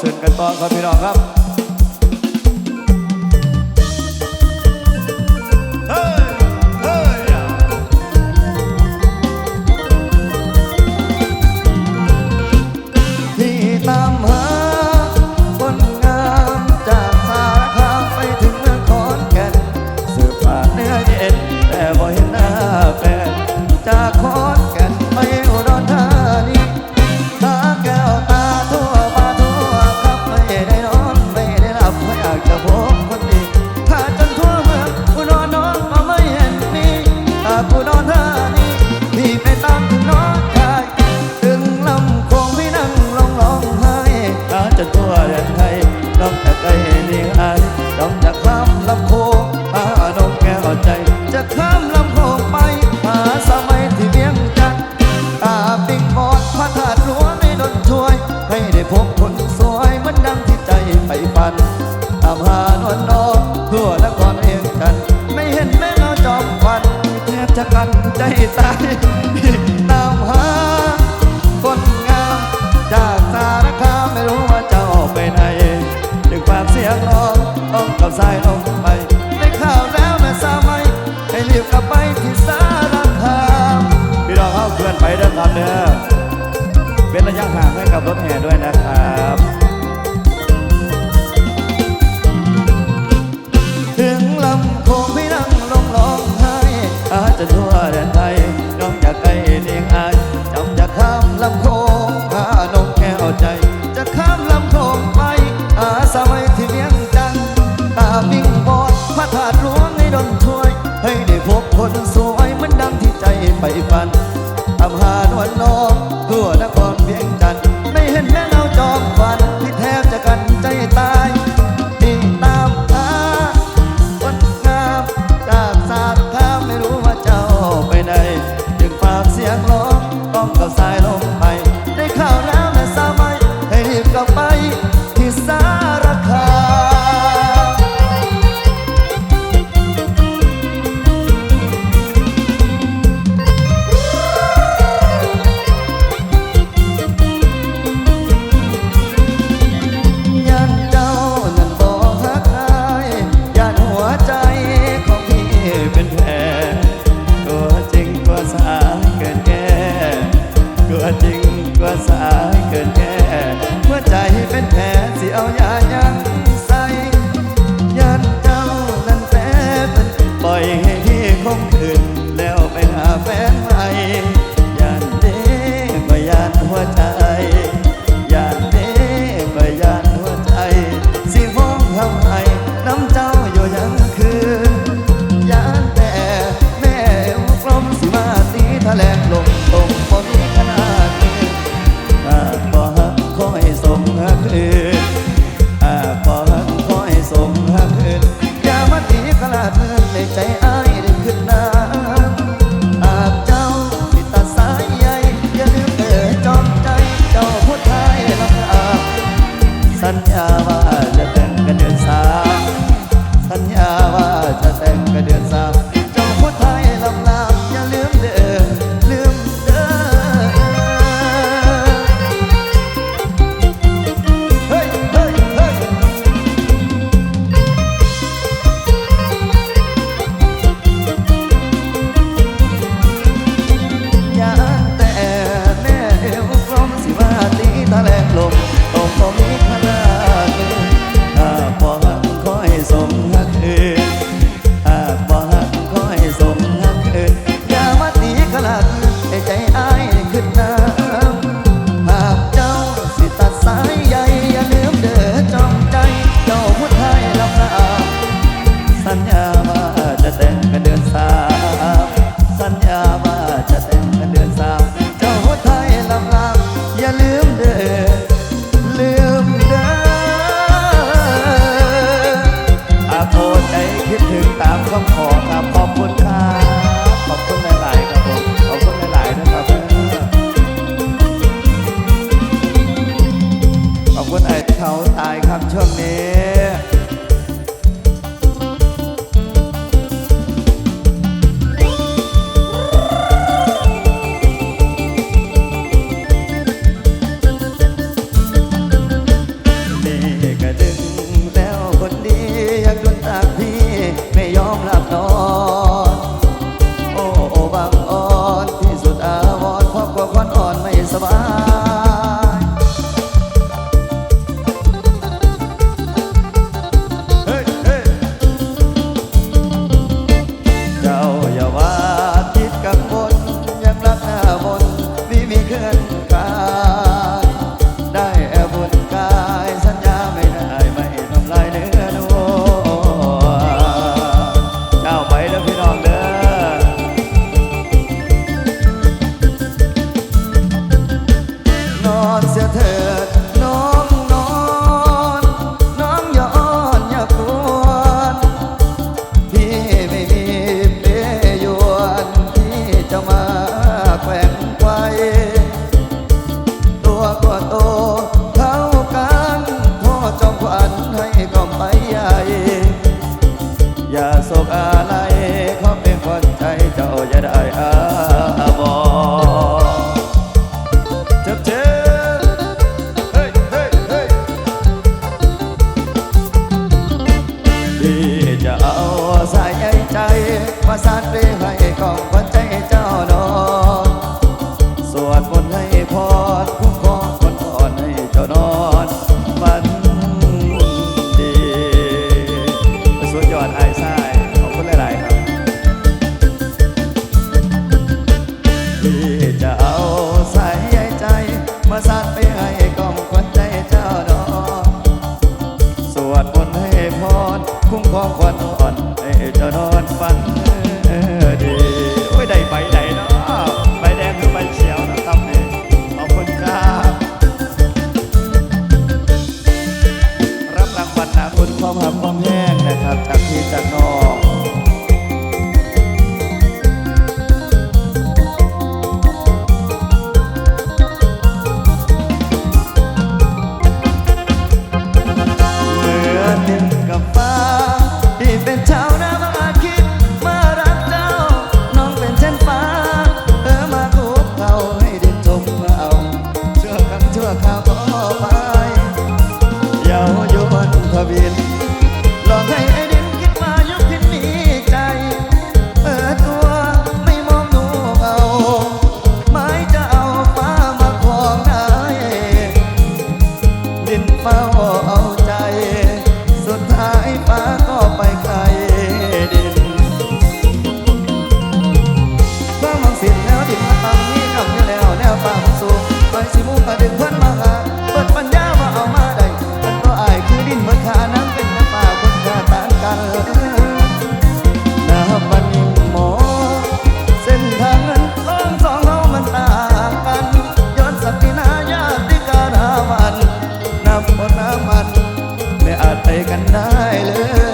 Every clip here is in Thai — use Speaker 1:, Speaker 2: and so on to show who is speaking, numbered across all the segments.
Speaker 1: ซึนกันต่อครับพี่น้องครับเฮ้ ให้ดนช่วย ให้ได้พบคนสวยมันดังที่ใจไปฝันทำหาดวันน้องทั่วนครเพียงจันไม่เห็นแม่เราจอมฝัน Oh yeah. ขอขอบคุณครั วดมนให้พรคุ้ อาจไปกันได้เลย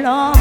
Speaker 1: long.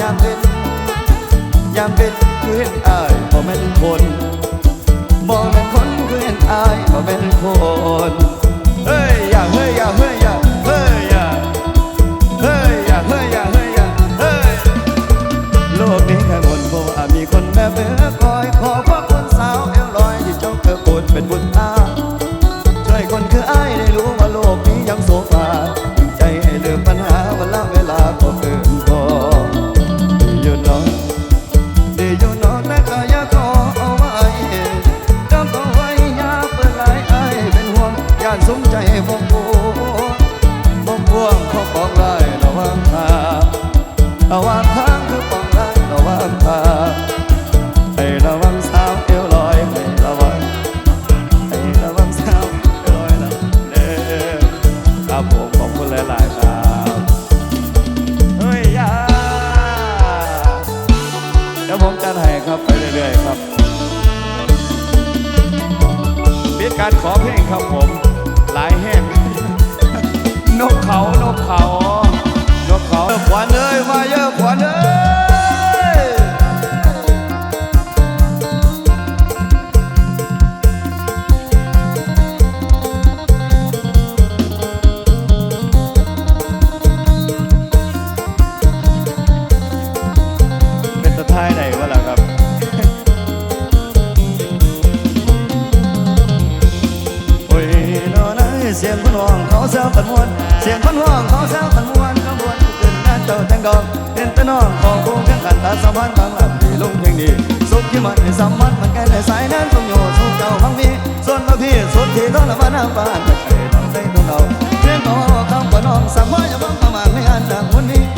Speaker 1: ยามเป็นยามเป็นคือเห็นอายบ่แม่นคนบ่แม่นคนคือเห็นอายบ่แม่
Speaker 2: นคนเฮ้ยอย่าเฮ้ยอย่าเฮ้ยอย่าเฮ้ยอย่าเฮ้ยอย่าเฮ้ยอย่าเฮ้ยอย่าเฮ้ยโลกนี้แค่คนบ่มีคนแบบเบื่อคอยขอพบคนสาวเอวลอยที่เจ้าเกิ
Speaker 1: ดปวดเป็นบุญตา ครับผมขอบคุณหลาย ๆ ครับเฮ้ยยาเดี๋ยวผมจะให้ครับไปเรื่อย ๆ ครับเป็นการขอเพลงครับผม หลายแห้งนกเขานกเขานกเขาขวานเอ้ยมาเยอะขวา ตองละมาน้ำบ้านใจน้องใจน้องเราเช่นน้องคำว่าน้องสามงว่าย่าบังประมาณม่อันจากวันนี้